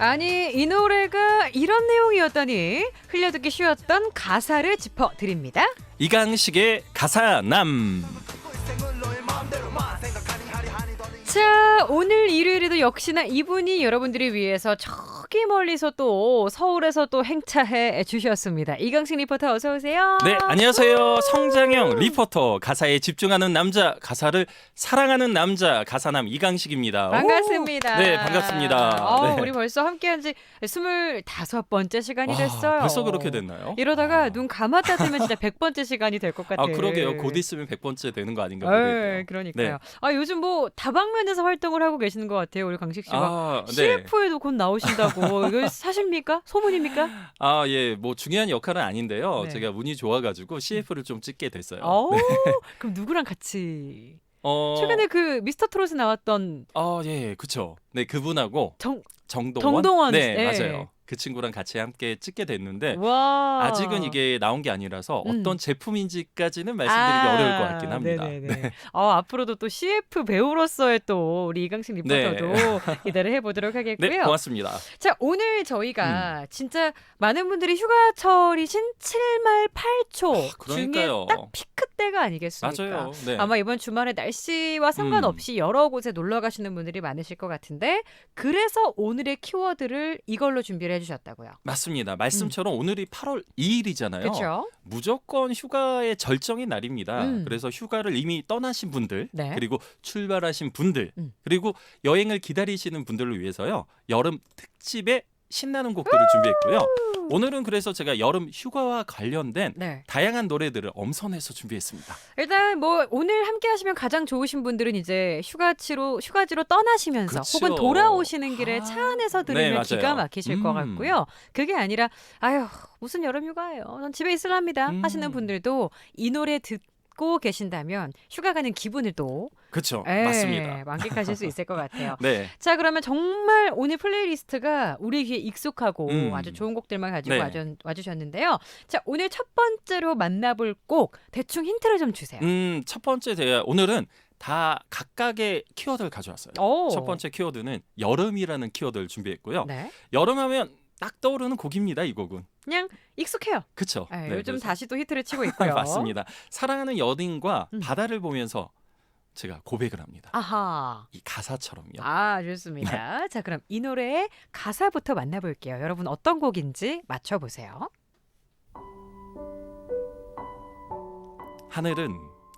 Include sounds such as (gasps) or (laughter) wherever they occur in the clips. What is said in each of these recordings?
아니 이 노래가 이런 내용이었다니 흘려듣기 쉬웠던 가사를 짚어드립니다. 이강식의 가사남. 자 오늘 일요일에도 역시나 이분이 여러분들이 위해서 저 기 멀리서 또 서울에서 또 행차해 주셨습니다. 이강식 리포터 어서 오세요. 네, 안녕하세요. 성장형 리포터. 가사에 집중하는 남자, 가사를 사랑하는 남자, 가사남 이강식입니다. 반갑습니다. 오! 네, 반갑습니다. 어, 네. 우리 벌써 함께한 지 스물다섯 번째 시간이 와, 됐어요. 벌써 그렇게 됐나요? 이러다가 아. 눈 감았다 뜨면 진짜 100번째 시간이 될 것 (laughs) 같아요. 아, 그러게요. 곧 있으면 100번째 되는 거 아닌가 에 모르겠네요. 그러니까요. 아 요즘 뭐 다방면에서 활동을 하고 계시는 것 같아요, 우리 강식 씨가. 아, 네. CF에도 곧 나오신다고. 이거 사실입니까? 소문입니까? 아, 예. 뭐 중요한 역할은 아닌데요. 네. 제가 운이 좋아 가지고 CF를 좀 찍게 됐어요. 어, 네. (laughs) 그럼 누구랑 같이? 어. 최근에 그 미스터 트롯에 나왔던 아, 예. 그쵸 네, 그분하고 정 정동원. 정동원 네, 예. 맞아요. 그 친구랑 같이 함께 찍게 됐는데 와 아직은 이게 나온 게 아니라서 음. 어떤 제품인지까지는 말씀드리기 아, 어려울 것 같긴 합니다. 네네네. 어, 앞으로도 또 CF 배우로서의 또 우리 이강식 리포터도 (laughs) 기대를 해보도록 하겠고요. 네, 고맙습니다. 자, 오늘 저희가 진짜 많은 분들이 휴가철이신 7말 8초 아. 중에 딱 피크 때가 아니겠습니까? 맞아요. 네. 아마 이번 주말에 날씨와 상관없이 여러 곳에 놀러 가시는 분들이 많으실 것 같은데 그래서 오늘의 키워드를 이걸로 준비를 해주셨다고요. 맞습니다. 말씀처럼 오늘이 8월 2일이잖아요. 그렇죠? 무조건 휴가의 절정인 날입니다. 음. 그래서 휴가를 이미 떠나신 분들, 네. 그리고 출발하신 분들, 음. 그리고 여행을 기다리시는 분들을 위해서요. 여름 특집에 신나는 곡들을 준비했고요. 오늘은 그래서 제가 여름 휴가와 관련된 네. 다양한 노래들을 엄선해서 준비했습니다. 일단 뭐 오늘 함께 하시면 가장 좋으신 분들은 이제 휴가지로 휴가지로 떠나시면서 그쵸. 혹은 돌아오시는 길에 아. 차 안에서 네, 들으면 맞아요. 기가 막히실 것 음. 같고요. 그게 아니라 아유 무슨 여름 휴가예요. 전 집에 있을랍니다 음. 하시는 분들도 이 노래 듣고 계신다면 휴가 가는 기분을 또 그렇죠. 예, 맞습니다. 만끽하실 수 있을 것 같아요. (laughs) 네. 자 그러면 정말 오늘 플레이리스트가 우리에게 익숙하고 음. 아주 좋은 곡들만 가지고 네. 와주, 와주셨는데요. 자 오늘 첫 번째로 만나볼 곡 대충 힌트를 좀 주세요. 음, 첫 번째 제가 오늘은 다 각각의 키워드를 가져왔어요. 오. 첫 번째 키워드는 여름이라는 키워드를 준비했고요. 네. 여름하면 딱 떠오르는 곡입니다. 이 곡은. 그냥 익숙해요. 그렇죠. 네, 요즘 다시 또 히트를 치고 (laughs) 있고요. 맞습니다. 사랑하는 연인과 음. 바다를 보면서 제가 고백을 합니다. 아하. 이 가사처럼요. 아, 좋습니다. 자, 그럼 이 노래의 가사부터 만나볼게요. 여러분 어떤 곡인지 맞춰보세요. 하늘은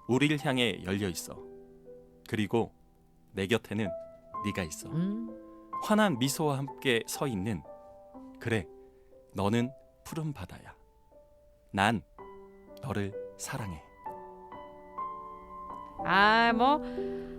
우리를 향해 열려 있어. 그리고 내 곁에는 네가 있어. 음. 환한 미소와 함께 서 있는 그래 너는 푸른 바다야 난 너를 사랑해 아, 뭐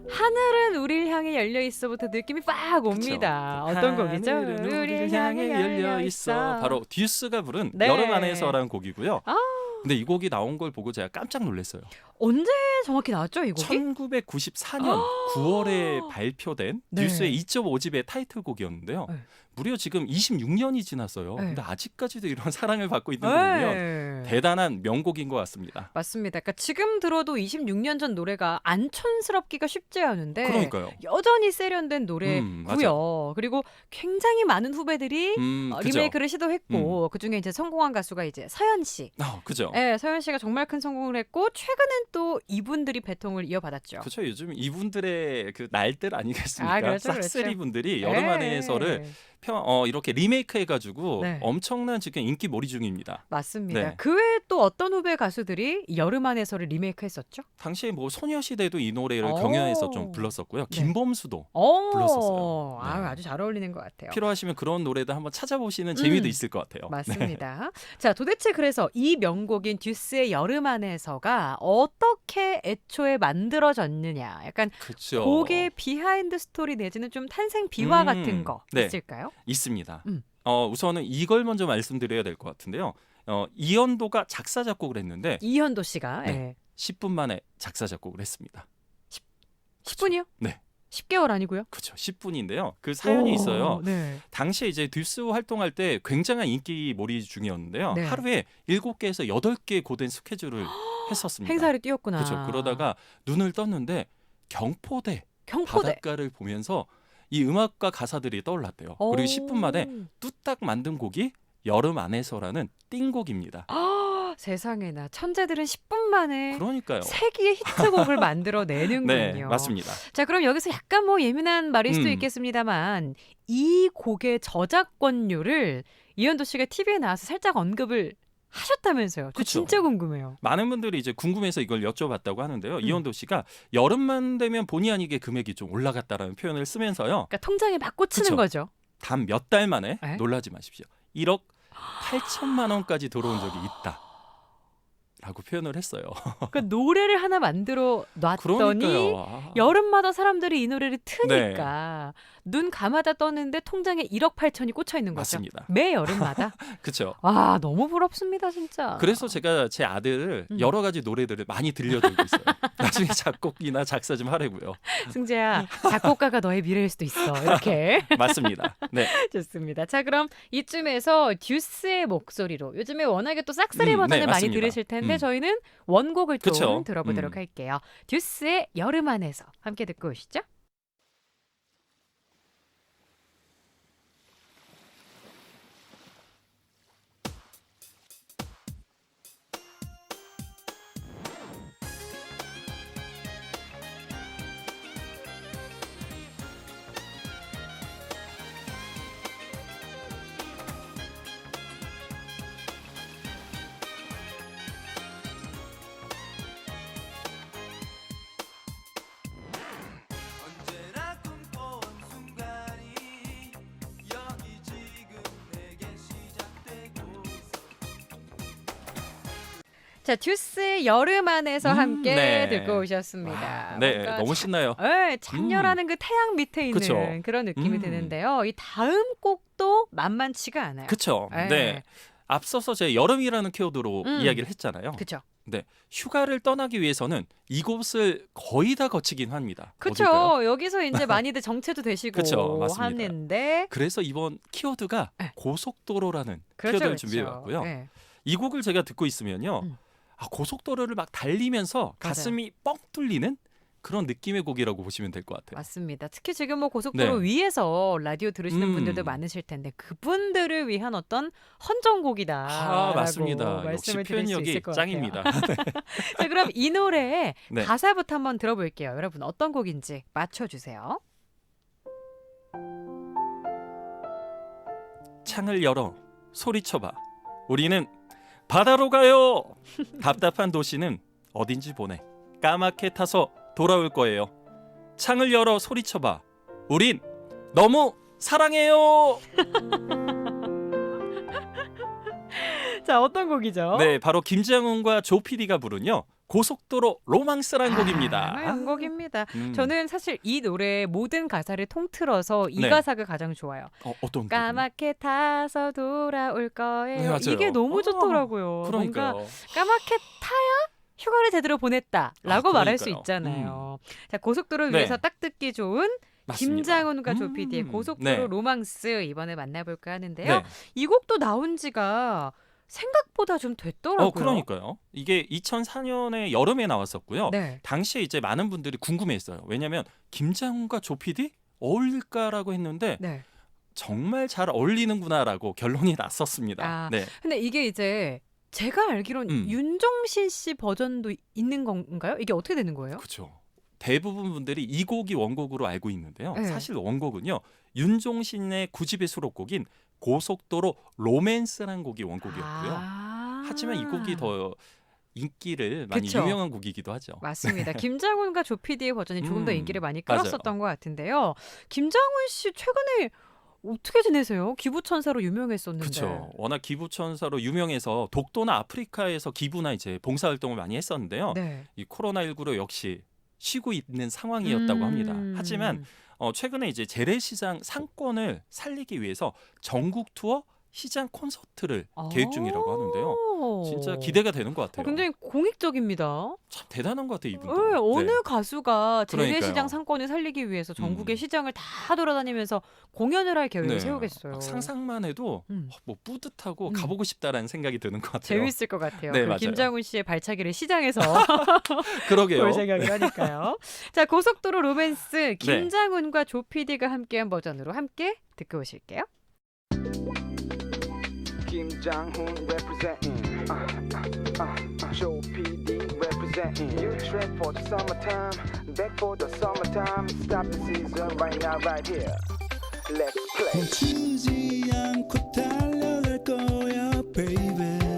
하늘은 우리를 향해 열려 있어부터 느낌이 빡 옵니다. 어떤 곡이죠? 하늘은 우리를 향해 열려 있어 바로 듀스가 부른 네. 여름 안에서라는 곡이고요 아. 근데 이 곡이 나온 걸 보고 제가 깜짝 놀랐어요 언제 정확히 나왔죠, 이 곡이? 1994년 9월에 (gasps) 발표된 네. 듀스의 2.5집의 타이틀곡이었는데요 네. 무려 지금 26년이 지났어요 네. 근데 아직까지도 이런 (laughs) 사랑을 받고 있는 거 보면 네. 대단한 명곡인 것 같습니다 맞습니다. 그러니까 지금 들어도 26년 전 노래가 안 촌스럽기가 쉽지 않은데 그러니까요 여전히 세련된 노래고요. 음. 그리고 굉장히 많은 후배들이 음, 어. 리메이크를 시도했고 그 중에 이제 성공한 가수가 이제 서현 씨. 아, 그죠. 네, 서현 씨가 정말 큰 성공을 했고 최근엔 또 이분들이 배통을 이어받았죠. 그렇죠. 요즘 이분들의 그 날들 아니겠습니까? 아, 그렇죠, 싹쓸이 그렇죠. 분들이 여름 안에서를 네, 평, 어, 이렇게 리메이크 해가지고 네. 엄청난 지금 인기 몰이 중입니다. 맞습니다. 네. 그 외에 또 어떤 후배 가수들이 여름 안에서를 리메이크했었죠? 당시에 뭐 소녀시대도 이 노래를 오. 경연에서 좀 불렀었고요. 네. 김범수도 어, 불렀었어요. 네. 아, 아주 잘 어울리는 것 같아요. 필요하시면 그런 노래도 한번 찾아보시는 재미도 음. 있을 것 같아요. 네. 맞습니다. (laughs) 자, 도대체 그래서 이 명곡인 듀스의 여름 안에서가 어떻게 애초에 만들어졌느냐? 약간 그렇죠. 곡의 비하인드 스토리 내지는 좀 탄생 비화 음, 같은 거 네. 있을까요? 있습니다. 음. 어, 우선은 이걸 먼저 말씀드려야 될 것 같은데요. 어, 이현도가 작사 작곡을 했는데 이현도 씨가 네. 예. 10분 만에 작사 작곡을 했습니다. 10 분이요? 네. 10개월 아니고요? 그렇죠. 10분인데요. 그 사연이 오, 있어요. 네. 당시에 이제 듀스 활동할 때 굉장한 인기 몰이 중이었는데요. 네. 하루에 7개에서 8개 고된 스케줄을 (gasps) 했었습니다. 행사를 뛰었구나. 그렇죠. 그러다가 눈을 떴는데 경포대 경포대. 바닷가를 보면서 이 음악과 가사들이 떠올랐대요. 오. 그리고 10분 만에 뚝딱 만든 곡이 여름 안에서라는 띵곡입니다. 아, 세상에나 천재들은 10분 만에 그러니까요. 세 개의 히트곡을 만들어 내는군요. (laughs) 네, 맞습니다. 자, 그럼 여기서 약간 뭐 예민한 말일 수도 음. 있겠습니다만 이 곡의 저작권료를 이현도 씨가 TV에 나와서 살짝 언급을 하셨다면서요. 저 그쵸. 진짜 궁금해요. 많은 분들이 이제 궁금해서 이걸 여쭤봤다고 하는데요. 음. 이현도 씨가 여름만 되면 본의 아니게 금액이 좀 올라갔다라는 표현을 쓰면서요. 그러니까 통장에 막 꽂히는 그쵸. 거죠. 단 몇 달 만에 에? 놀라지 마십시오. 1억 8천만 원까지 들어온 적이 있다. 라고 표현을 했어요. (laughs) 그러니까 노래를 하나 만들어 놨더니 그러니까요. 아. 여름마다 사람들이 이 노래를 트니까 눈 감아다 떴는데 통장에 1억 8천이 꽂혀 있는 거죠. 맞습니다. 매 여름마다. (laughs) 그렇죠. 와 너무 부럽습니다 진짜. 그래서 제가 제 아들을 음. 여러 가지 노래들을 많이 들려드리고 있어요. (laughs) 나중에 작곡이나 작사 좀 하려고요. 승재야 작곡가가 너의 미래일 수도 있어 이렇게 (laughs) 맞습니다. 네. 좋습니다. 자 그럼 이쯤에서 듀스의 목소리로 요즘에 워낙에 또 싹쓸이 음, 버전을 네, 많이. 들으실 텐데 음. 저희는 원곡을 좀 그쵸. 들어보도록 음. 할게요. 듀스의 여름 안에서 함께 듣고 오시죠. 자 듀스의 여름 안에서 음, 함께 네. 듣고 오셨습니다. 네, 뭔가 너무 신나요. 네, 장렬하는 그 태양 밑에 있는 그쵸. 그런 느낌이 음. 드는데요. 이 다음 곡도 만만치가 않아요. 그쵸. 네. 네. 앞서서 제 여름이라는 키워드로 음. 이야기를 했잖아요. 그쵸. 휴가를 떠나기 위해서는 이곳을 거의 다 거치긴 합니다. 어딜까요? 여기서 이제 (laughs) 많이들 정체도 되시고 그쵸, 맞습니다. 하는데 그래서 이번 키워드가 네. 고속도로라는 그렇죠, 키워드를 그렇죠. 준비해봤고요. 네. 이 곡을 제가 듣고 있으면요. 음. 아, 고속도로를 막 달리면서 가슴이 뻥 뚫리는 그런 느낌의 곡이라고 보시면 될 것 같아요. 맞습니다. 특히 지금 뭐 고속도로 네. 위에서 라디오 들으시는 음. 분들도 많으실 텐데 그분들을 위한 어떤 헌정곡이다. 아, 맞습니다. 역시 표현력이. 짱입니다. (laughs) 자, 그럼 이 노래의 네. 가사부터 한번 들어볼게요. 여러분 어떤 곡인지 맞춰 주세요. 창을 열어 소리쳐 봐. 우리는 바다로 가요. 답답한 도시는 어딘지 보내. 까맣게 타서 돌아올 거예요. 창을 열어 소리쳐봐. 우린 너무 사랑해요. (laughs) 자, 어떤 곡이죠? 네, 바로 김장훈과 조피디가 부른요. 고속도로 로망스란 아, 곡입니다. 명곡입니다. 음. 저는 사실 이 노래 모든 가사를 통틀어서 이 네. 가사가 가장 좋아요. 어, 어떤 까맣게 타서 돌아올 거예요. 네. 이게 너무 어, 좋더라고요. 그러니까요. 뭔가 까맣게 타야 휴가를 제대로 보냈다라고 아, 말할 수. 있잖아요. 자 고속도로 네. 위에서 딱 듣기 좋은 맞습니다. 김장훈과 음, 조피디의 고속도로 네. 로망스 이번에 만나볼까 하는데요. 네. 이 곡도 나온 지가 생각보다 좀 됐더라고요. 어, 그러니까요. 이게 2004년에 여름에 나왔었고요. 네. 당시에 이제 많은 분들이 궁금해했어요. 왜냐하면 김장훈과 조피디 어울릴까라고 했는데 네. 정말 잘 어울리는구나라고 결론이 났었습니다. 아, 네, 근데 이게 이제 제가 알기론 음. 윤종신 씨 버전도 있는 건가요? 이게 어떻게 되는 거예요? 그렇죠. 대부분 분들이 이 곡이 원곡으로 알고 있는데요. 네. 사실 원곡은요 윤종신의 구집의 수록곡인 고속도로 로맨스라는 곡이 원곡이었고요. 아. 하지만 이 곡이 더 인기를 많이 그쵸. 유명한 곡이기도 하죠. 맞습니다. (laughs) 김장훈과 조피디의 버전이 조금 더 음, 인기를 많이 맞아요. 끌었었던 것 같은데요. 김장훈 씨 최근에 어떻게 지내세요? 기부천사로 유명했었는데. 그렇죠. 워낙 기부천사로 유명해서 독도나 아프리카에서 기부나 이제 봉사활동을 많이 했었는데요. 네. 이 코로나 19로 역시 쉬고 있는 상황이었다고 합니다. 음. 하지만 어, 최근에 이제 재래시장 상권을 살리기 위해서 전국 투어 시장 콘서트를 계획 중이라고 하는데요. 오. 진짜 기대가 되는 것 어, 같아요. 굉장히 공익적입니다. 참 대단한 것 같아요, 이분도. 네, 어느 네. 가수가. 재래시장 상권을 살리기 위해서 전국의 음. 시장을 다 돌아다니면서 공연을 할 계획을 네. 세우겠어요. 막 상상만 해도 음. 어, 뭐 뿌듯하고 음. 가보고 싶다라는 생각이 드는 것 같아요. 재밌을 것 같아요. 네, 맞아요. 김장훈 씨의 발차기를 시장에서 (laughs) 그러게요. 볼 생각을 하니까요. 자, 고속도로 네. 로맨스 김장훈과 조 PD가 함께한 버전으로 함께 듣고 오실게요. Kim Jong Un representing. Uh, uh, uh, uh, Show PD representing. New trend for the summertime. Back for the summertime. Stop the season right now, right here. Let's play. 멈추지 않고 달려갈 거야 baby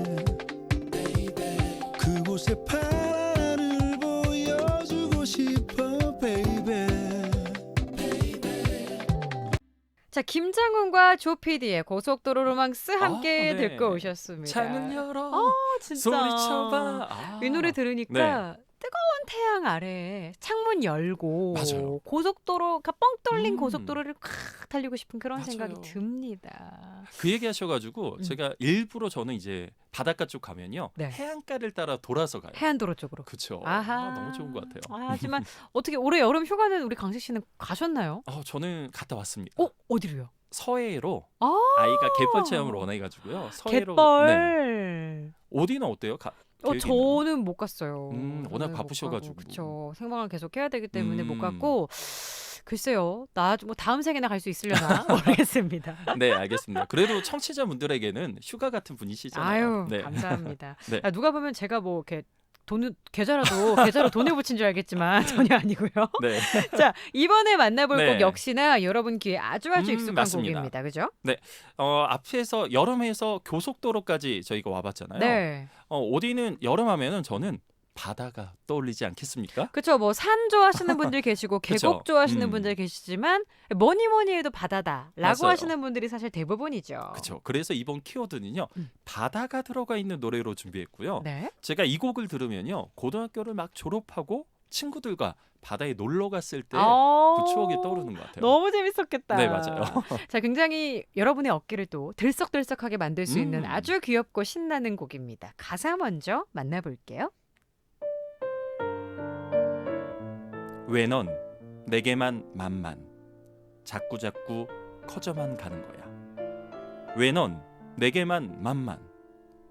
자, 김장훈과 조 PD의 고속도로 로망스 함께 아, 네. 듣고 오셨습니다. 창문 열어 어, 진짜. 소리쳐봐. 아. 이 노래 들으니까 뜨거운 태양 아래 창문 열고 맞아요. 고속도로가 뻥 뚫린 음. 고속도로를 콱 달리고 싶은 그런 생각이 맞아요. 듭니다. 그 얘기 하셔가지고 음. 제가 일부러 저는 이제 바닷가 쪽 가면요 네. 해안가를 따라 돌아서 가요. 해안도로 쪽으로. 그쵸. 아하. 아, 너무 좋은 것 같아요. 아, 하지만 어떻게 올해 여름 휴가는 우리 강식 씨는 가셨나요? 어, 저는 갔다 왔습니다. 어, 어디로요? 서해로 아, 아이가 갯벌 체험을 원해가지고요. 서해로. 갯벌. 네. 어디는 어때요? 가, 어? 저는 못 갔어요. 음, 워낙 바쁘셔가지고. 그렇죠. 생방을 계속 해야 되기 때문에 못 음. 갔고 글쎄요. 나 뭐 다음 생에나 갈 수 있으려나 (laughs) 모르겠습니다. (laughs) 네, 알겠습니다. 그래도 청취자분들에게는 휴가 같은 분이시잖아요. 아유, 네. 감사합니다. (laughs) 네. 아, 누가 보면 제가 뭐 이렇게 돈을 계좌라도 계좌로 돈을 붙인 줄 알겠지만 전혀 아니고요. 네. 자 이번에 만나볼 네. 곡 역시나 여러분 귀에 아주 아주 음, 익숙한 맞습니다. 곡입니다. 그죠? 어, 앞에서 여름에서 교속도로까지 저희가 와봤잖아요. 네. 어, 어디는 여름하면은 저는 바다가 떠올리지 않겠습니까? 그렇죠. 뭐 산 좋아하시는 분들 계시고. (laughs) 계곡 좋아하시는 음. 분들 계시지만 뭐니 뭐니 해도 바다다라고 맞아요. 하시는 분들이 사실 대부분이죠. 그렇죠. 그래서 이번 키워드는요. 음. 바다가 들어가 있는 노래로 준비했고요. 네. 제가 이 곡을 들으면요. 고등학교를 막 졸업하고 친구들과 바다에 놀러 갔을 때그 아, 추억이 떠오르는 것 같아요. 너무 재밌었겠다. 네, 맞아요. (laughs) 자, 굉장히 여러분의 어깨를 또 들썩들썩하게 만들 수 있는 음. 아주 귀엽고 신나는 곡입니다. 가사 먼저 만나볼게요. 왜 넌 내게만 만만 자꾸 자꾸 커져만 가는 거야. 왜 넌 내게만 만만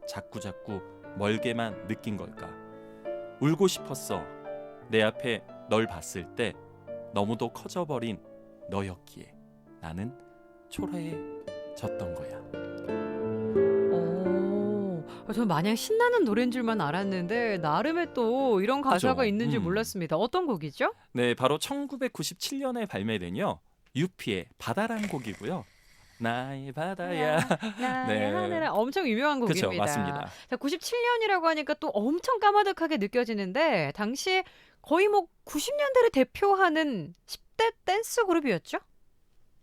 자꾸 자꾸 멀게만 느낀 걸까? 울고 싶었어. 내 앞에 널 봤을 때 너무도 커져버린 너였기에 나는 초라해졌던 거야. 저는 마냥 신나는 노래인 줄만 알았는데 나름의 또 이런 가사가 그죠. 있는 줄 음. 몰랐습니다. 어떤 곡이죠? 네, 바로 1997년에 발매된요. 유피의 바다란 곡이고요. 나의 바다야. 나의 (laughs) 네. 하늘아 엄청 유명한 곡입니다. 그렇죠, 맞습니다. 자, 97년이라고 하니까 또 엄청 까마득하게 느껴지는데 당시에 거의 뭐 90년대를 대표하는 10대 댄스 그룹이었죠?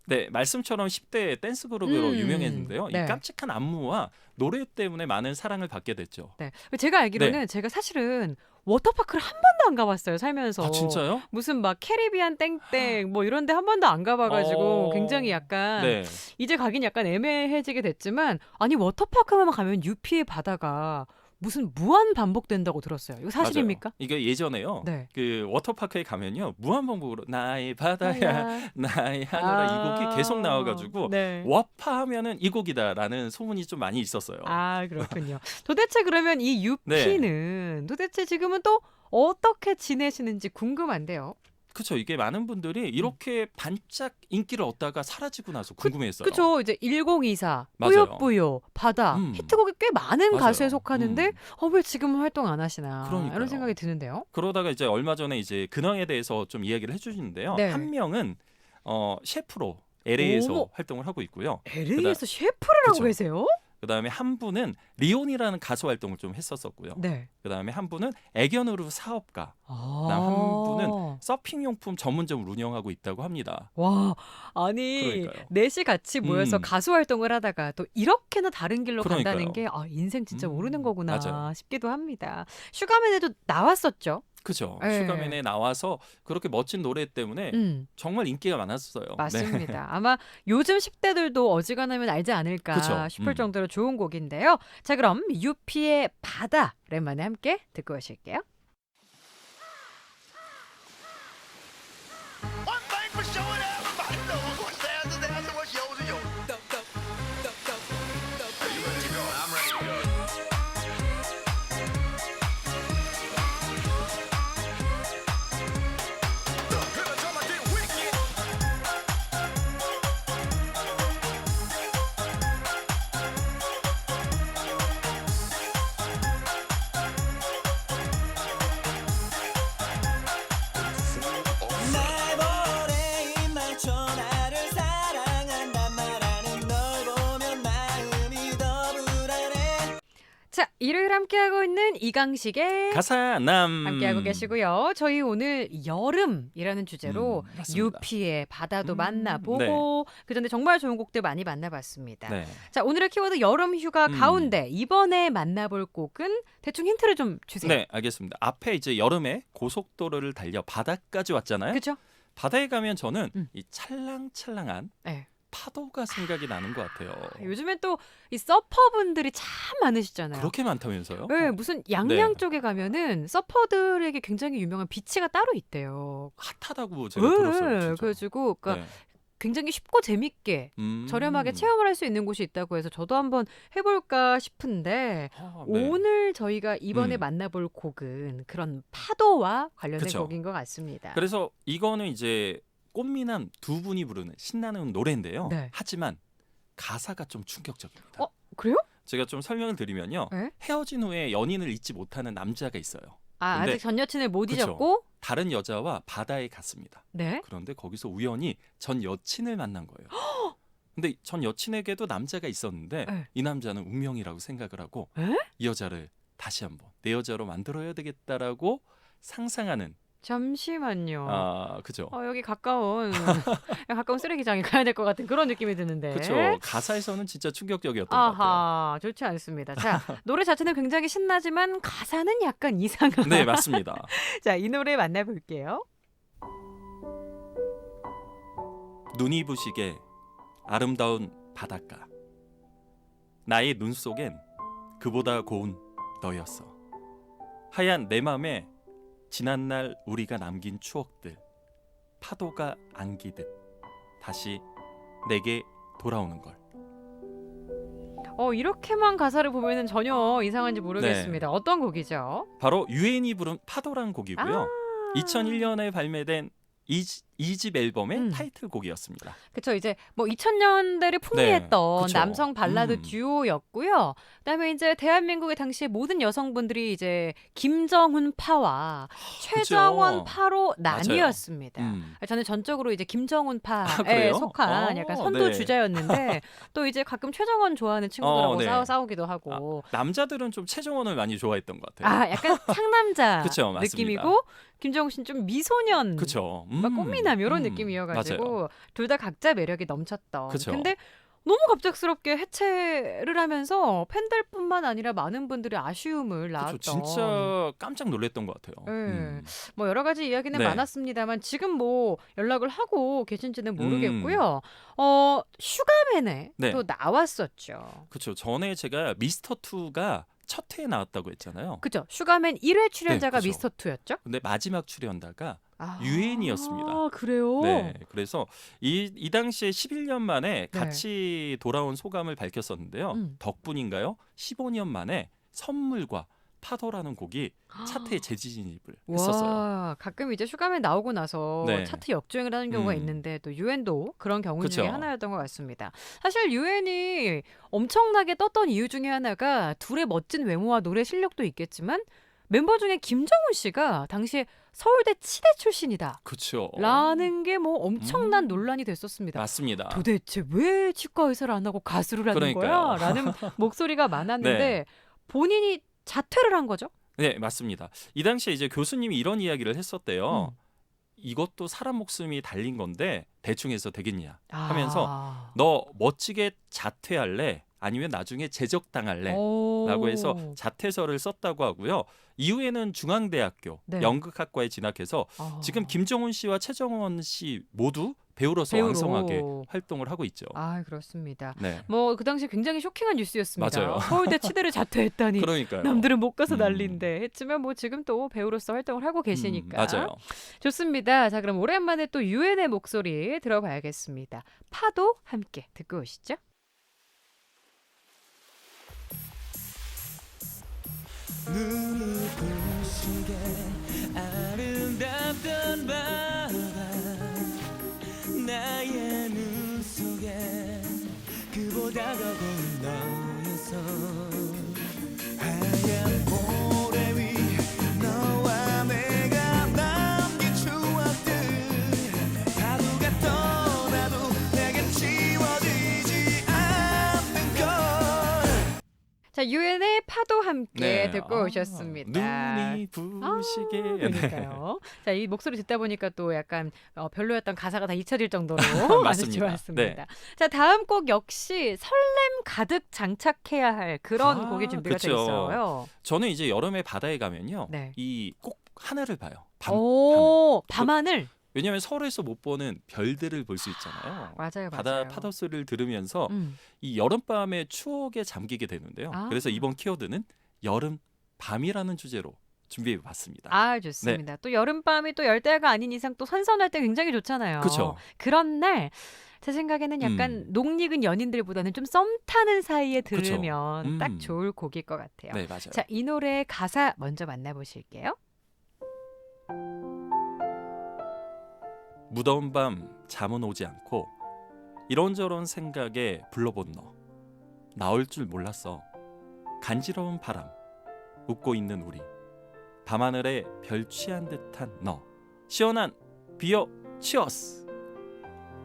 네, 말씀처럼 10대 댄스 그룹으로 음, 유명했는데요. 네. 이 깜찍한 안무와 노래 때문에 많은 사랑을 받게 됐죠. 네. 제가 알기로는 제가 사실은 워터파크를 한 번도 안 가봤어요 살면서. 아, 진짜요? 무슨 막 캐리비안 땡땡 뭐 이런 데 한 번도 안 가봐가지고 어. 굉장히 약간 네. 이제 가긴 약간 애매해지게 됐지만 아니 워터파크만 가면 유피의 바다가 무슨 무한 반복된다고 들었어요. 이거 사실입니까? 맞아요. 이게 예전에요. 네. 그 워터파크에 가면요. 무한 반복으로 나의 바다야, 나의 하늘아 이 곡이 계속 나와 가지고 네. 와파 하면은 이 곡이다라는 소문이 좀 많이 있었어요. 아 그렇군요. 도대체 그러면 이 네. 유피는 도대체 지금은 또 어떻게 지내시는지 궁금한데요. 그렇죠. 이게 많은 분들이 이렇게 반짝 인기를 얻다가 사라지고 나서 궁금해했어요. 그죠? 이제 1024, 맞아요. 뿌요뿌요, 바다 음. 히트곡이 꽤 많은 맞아요. 가수에 속하는데 음. 어, 왜 지금은 활동 안 하시나 그러니까요. 이런 생각이 드는데요. 그러다가 이제 얼마 전에 이제 근황에 대해서 좀 이야기를 해주시는데요. 네. 한 명은 어, 셰프로 LA에서 어머. 활동을 하고 있고요. LA에서 셰프를 하고 그쵸. 계세요? 그 다음에 한 분은 리온이라는 가수 활동을 좀 했었었고요. 네. 그 다음에 한 분은 애견으로 사업가, 아. 그다음 한 분은 서핑 용품 전문점을 운영하고 있다고 합니다. 와 아니 그러니까요. 넷이 같이 모여서 음. 가수 활동을 하다가 또 이렇게나 다른 길로 간다는 그러니까요. 게 아, 인생 진짜 음, 모르는 거구나 맞아요. 싶기도 합니다. 슈가맨에도 나왔었죠. 그죠. 네. 슈가맨에 나와서 그렇게 멋진 노래 때문에 음, 정말 인기가 많았어요. 네. 맞습니다. 아마 요즘 10대들도 어지간하면 알지 않을까 그쵸. 싶을 음. 정도로 좋은 곡인데요. 자, 그럼 유피의 바다 오랜만에 함께 듣고 오실게요. One thing for sure, 일요일 함께하고 있는 이강식의 가사남 함께하고 계시고요. 저희 오늘 여름이라는 주제로 음. 유피의 바다도 음, 만나보고 그전에 정말 좋은 곡들 많이 만나봤습니다. 네. 자, 오늘의 키워드 여름 휴가 음. 가운데 이번에 만나볼 곡은 대충 힌트를 좀 주세요. 네, 알겠습니다. 앞에 이제 여름에 고속도로를 달려 바다까지 왔잖아요. 그렇죠? 바다에 가면 저는 음. 이 찰랑찰랑한 네. 파도가 생각이 나는 것 같아요. 요즘엔 또이 서퍼분들이 참 많으시잖아요. 그렇게 많다면서요? 네, 무슨 양양 네. 쪽에 가면은 서퍼들에게 굉장히 유명한 비치가 따로 있대요. 핫하다고 제가 들었어요. 진짜. 그래가지고 그러니까 네. 굉장히 쉽고 재밌게 음. 저렴하게 체험을 할 수 있는 곳이 있다고 해서 저도 한번 해볼까 싶은데 아, 네. 오늘 저희가 이번에 음. 만나볼 곡은 그런 파도와 관련된 그쵸. 곡인 것 같습니다. 그래서 이거는 이제 꽃미남 두 분이 부르는 신나는 노래인데요. 네. 하지만 가사가 좀 충격적입니다. 어, 그래요? 제가 좀 설명을 드리면요. 네? 헤어진 후에 연인을 잊지 못하는 남자가 있어요. 아, 근데- 아직 전 여친을 못 그쵸. 잊었고, 다른 여자와 바다에 갔습니다. 네. 그런데 거기서 우연히 전 여친을 만난 거예요. (gasps) 근데 전 여친에게도 남자가 있었는데 네. 이 남자는 운명이라고 생각을 하고 에? 이 여자를 다시 한번 내 여자로 만들어야 되겠다라고 상상하는 잠시만요. 아 그죠 어, 여기 가까운 (laughs) 가까운 쓰레기장에 가야 될 것 같은 그런 느낌이 드는데. 그죠 가사에서는 진짜 충격적이었던 것 같아요. 아하, 좋지 않습니다. 자, (laughs) 노래 자체는 굉장히 신나지만 가사는 약간 이상한. 네 맞습니다. (laughs) 자, 이 노래 만나볼게요. 눈이 부시게 아름다운 바닷가 나의 눈 속엔 그보다 고운 너였어 하얀 내 맘에 지난날 우리가 남긴 추억들 파도가 안기듯 다시 내게 돌아오는 걸 어, 이렇게만 가사를 보면은 전혀 이상한지 네. 모르겠습니다. 어떤 곡이죠? 바로 유엔이 부른 파도란 곡이고요 아. 2001년에 발매된 이, 이집 앨범의 음. 타이틀곡이었습니다 그쵸 이제 뭐 2000년대를 풍미했던 네, 그쵸. 남성 발라드 음. 듀오였고요. 그다음에 이제 대한민국의 당시 모든 여성분들이 이제 김정훈 파와 최정원 파로 나뉘었습니다. 음. 저는 전적으로 이제 김정훈 파에 그래요? 속한 어, 약간 선도 네. 주자였는데 (laughs) 또 이제 가끔 최정원 좋아하는 친구들하고 어, 네. 싸우, 싸우기도 하고 남자들은 좀 최정원을 많이 좋아했던 것 같아요 아 약간 (laughs) 상남자 그쵸. 느낌이고 김정훈 씨는 좀 미소년 그쵸 막 음. 꽃미남 이런 음, 느낌이어가지고. 둘 다 각자 매력이 넘쳤던. 그쵸. 근데 너무 갑작스럽게 해체를 하면서 팬들뿐만 아니라 많은 분들이 아쉬움을 낳았던. 그쵸, 진짜 깜짝 놀랐던 것 같아요. 네. 음. 뭐 여러 가지 이야기는 네. 많았습니다만 지금 뭐 연락을 하고 계신지는 음. 모르겠고요. 어 슈가맨에 네. 또 나왔었죠. 그렇죠. 전에 제가 미스터 투가 첫 회에 나왔다고 했잖아요. 그죠? 슈가맨 1회 출연자가 그쵸. 미스터 투였죠? 근데 마지막 출연다가 아, 유엔이었습니다. 그래요? 네, 그래서 이, 이 당시에 11년 만에 네. 같이 돌아온 소감을 밝혔었는데요. 음. 덕분인가요? 15년 만에 선물과 파도라는 곡이 차트에 재진입을 했었어요. 와, 가끔 이제 슈가맨 나오고 나서 네. 차트 역주행을 하는 경우가 음. 있는데 또 유엔도 그런 경우 중에 그쵸. 하나였던 것 같습니다. 사실 유엔이 엄청나게 떴던 이유 중에 하나가 둘의 멋진 외모와 노래 실력도 있겠지만 멤버 중에 김정훈 씨가 당시에 서울대 치대 출신이다. 그렇죠. 라는 게 뭐 엄청난 음. 논란이 됐었습니다. 맞습니다. 도대체 왜 치과 의사를 안 하고 가수를 하는 그러니까요. 거야? (laughs) 라는 목소리가 많았는데 네. 본인이 자퇴를 한 거죠? 네, 맞습니다. 이 당시에 이제 교수님이 이런 이야기를 했었대요. 음. 이것도 사람 목숨이 달린 건데 대충 해서 되겠냐? 아. 하면서 너 멋지게 자퇴할래? 아니면 나중에 제적당할래. 오. 라고 해서 자퇴서를 썼다고 하고요. 이후에는 중앙대학교 네. 연극학과에 진학해서 아. 지금 김정훈 씨와 최정원 씨 모두 배우로서 배우로. 왕성하게 활동을 하고 있죠. 아 그렇습니다. 네. 뭐그 당시 굉장히 쇼킹한 뉴스였습니다. 맞아요. (laughs) 서울대 치대를 자퇴했다니 (laughs) 그러니까요. 남들은 못 가서 음. 난리인데 했지만 뭐 지금 또 배우로서 활동을 하고 계시니까 음, 맞아요. 좋습니다. 자 그럼 오랜만에 또 유엔의 목소리 들어봐야겠습니다. 파도 함께 듣고 오시죠. 눈이 부시게 아름답던 바다 나의 눈 속에 그보다 더 고운 너였어 자 유엔의 파도 함께 네. 듣고 아, 오셨습니다. 눈이 부시게. 아, 네. 그러니까요. 자, 이 목소리 듣다 보니까 또 약간 어, 별로였던 가사가 다 잊혀질 정도로 (laughs) 아주. 좋았습니다. 자, 다음 곡 역시 설렘 가득 장착해야 할 그런 아, 곡이 준비가 그쵸. 돼 있어요. 저는 이제 여름에 바다에 가면요. 네. 이꼭 하늘을 봐요. 밤. 오, 밤하늘. 왜냐하면 서울에서 못 보는 별들을 볼 수 있잖아요. 맞아요, 바다 맞아요. 파도 소리를 들으면서 음. 이 여름밤의 추억에 잠기게 되는데요. 아. 그래서 이번 키워드는 여름 밤이라는 주제로 준비해 봤습니다. 아, 네. 좋습니다. 또 여름밤이 또 열대야가 아닌 이상 또 선선할 때 굉장히 좋잖아요. 그쵸. 그런 날. 제 생각에는 약간 음. 녹익은 연인들보다는 좀 썸 타는 사이에 그쵸. 들으면 딱 음. 좋을 곡일 것 같아요. 네, 맞아요. 자, 이 노래의 가사 먼저 만나보실게요. 무더운 밤 잠은 오지 않고 이런저런 생각에 불러본 너 나올 줄 몰랐어 간지러운 바람 웃고 있는 우리 밤하늘에 별 취한 듯한 너 시원한 비어 치어스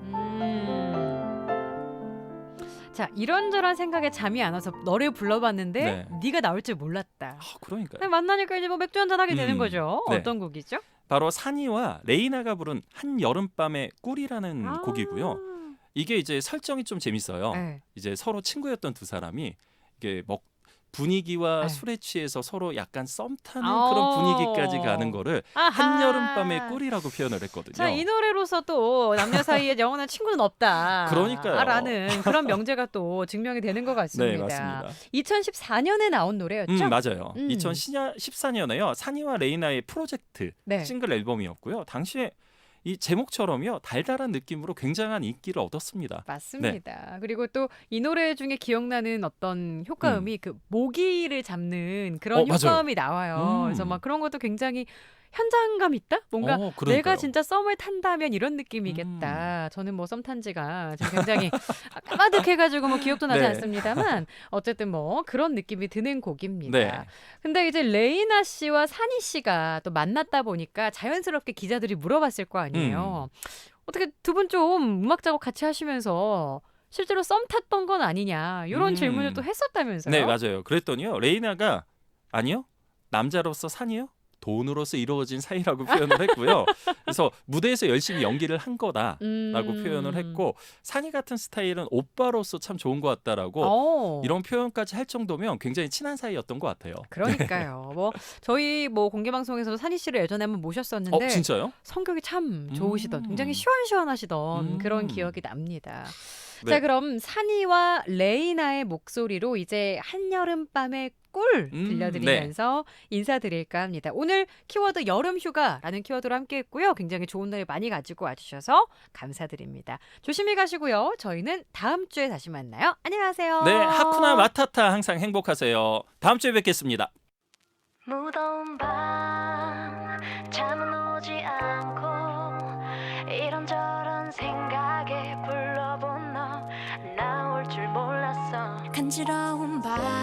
음. 자, 이런저런 생각에 잠이 안 와서 너를 불러봤는데 네. 네. 가 나올 줄 몰랐다. 아, 그러니까요 근데 만나니까 이제 뭐 맥주 한잔 하게 되는 음, 거죠. 네. 어떤 곡이죠? 바로 산이와 레이나가 부른 한 여름밤의 꿀이라는 아. 곡이고요 이게 이제 설정이 좀 재밌어요 네. 이제 서로 친구였던 두 사람이 이게 먹 분위기와 네. 술에 취해서 서로 약간 썸 타는 어. 그런 분위기까지 가는 거를 아하. 한여름밤의 꿀이라고 표현을 했거든요. 자, 이 노래로서 또 남녀 사이에 (laughs) 영원한 친구는 없다. 그러니까요. 라는 그런 명제가 또 증명이 되는 것 (laughs) 같습니다. 네, 맞습니다. 2014년에 나온 노래였죠? 음, 맞아요. 음. 2014년에요. 산이와 레이나의 프로젝트 네. 싱글 앨범이었고요. 당시에 이 제목처럼요. 달달한 느낌으로 굉장한 인기를 얻었습니다. 맞습니다. 그리고 또 이 노래 중에 기억나는 어떤 효과음이 그 모기를 잡는 그런 어, 맞아요. 효과음이 나와요. 음. 그래서 막 그런 것도 굉장히 현장감 있다? 뭔가 어. 내가 진짜 썸을 탄다면 이런 느낌이겠다. 저는 뭐 썸 탄 지가 굉장히 까마득해가지고 뭐 기억도 나지 네. 않습니다만 어쨌든 뭐 그런 느낌이 드는 곡입니다. 네. 근데 이제 레이나 씨와 산이 씨가 또 만났다 보니까 자연스럽게 기자들이 물어봤을 거 아니에요. 음. 어떻게 두 분 좀 음악 작업 같이 하시면서 실제로 썸 탔던 건 아니냐 이런 음. 질문을 또 했었다면서요? 네, 맞아요. 그랬더니요. 레이나가 아니요. 남자로서 산이요. 돈으로서 이루어진 사이라고 (laughs) 표현을 했고요. 그래서 무대에서 열심히 연기를 한 거다라고 음. 표현을 했고 산이 같은 스타일은 오빠로서 참 좋은 것 같다라고 어. 이런 표현까지 할 정도면 굉장히 친한 사이였던 것 같아요. 그러니까요. 뭐 저희 뭐 공개 방송에서도 산이 씨를 예전에 한번 모셨었는데 어, 진짜요? 성격이 참 좋으시던 음. 굉장히 시원시원하시던 음. 그런 기억이 납니다. 네. 자 그럼 산이와 레이나의 목소리로 이제 한여름 밤의 꿀 음, 들려드리면서 인사드릴까 합니다. 오늘 키워드 여름 휴가라는 키워드로 함께 했고요. 굉장히 좋은 노래 많이 가지고 와주셔서 감사드립니다. 조심히 가시고요. 저희는 다음 주에 다시 만나요. 안녕하세요. 네, 하쿠나 마타타 항상 행복하세요. 다음 주에 뵙겠습니다. 무더운 밤 잠은 오지 않고 이런저런 생각에 불러본 너 나올 줄 몰랐어 간지러운 바